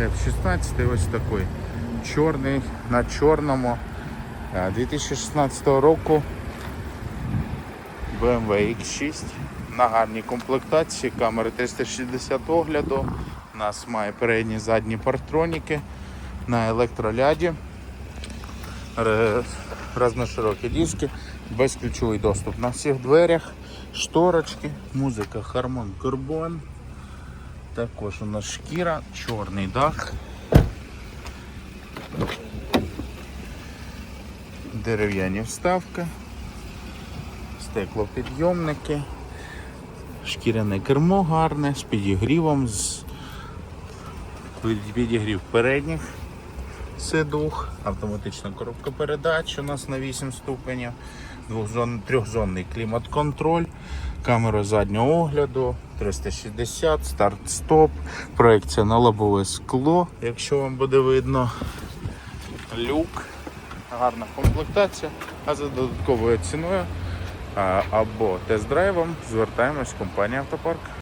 F16 ось такий. Чорний на чорному. Е, 2016 року BMW X6 на гарній комплектації, камери 360 огляду. У нас має передні задні партроніки на електроляді. Разноширокі диски, безключовий доступ на всіх дверях, шторочки, музика Harman Karbon. Також у нас шкіра, чорний дах. Дерев'яні вставки, стеклопідйомники, шкіряне кермо гарне з підігрівом, з підігрів передніх сидух, автоматична коробка передач у нас на 8 ступенів, двохзон, трьохзонний клімат-контроль, камера заднього огляду, 360, старт-стоп, проекція на лобове скло, якщо вам буде видно, люк, гарна комплектація, а за додатковою ціною або тест-драйвом звертаємось в компанію Автопарк.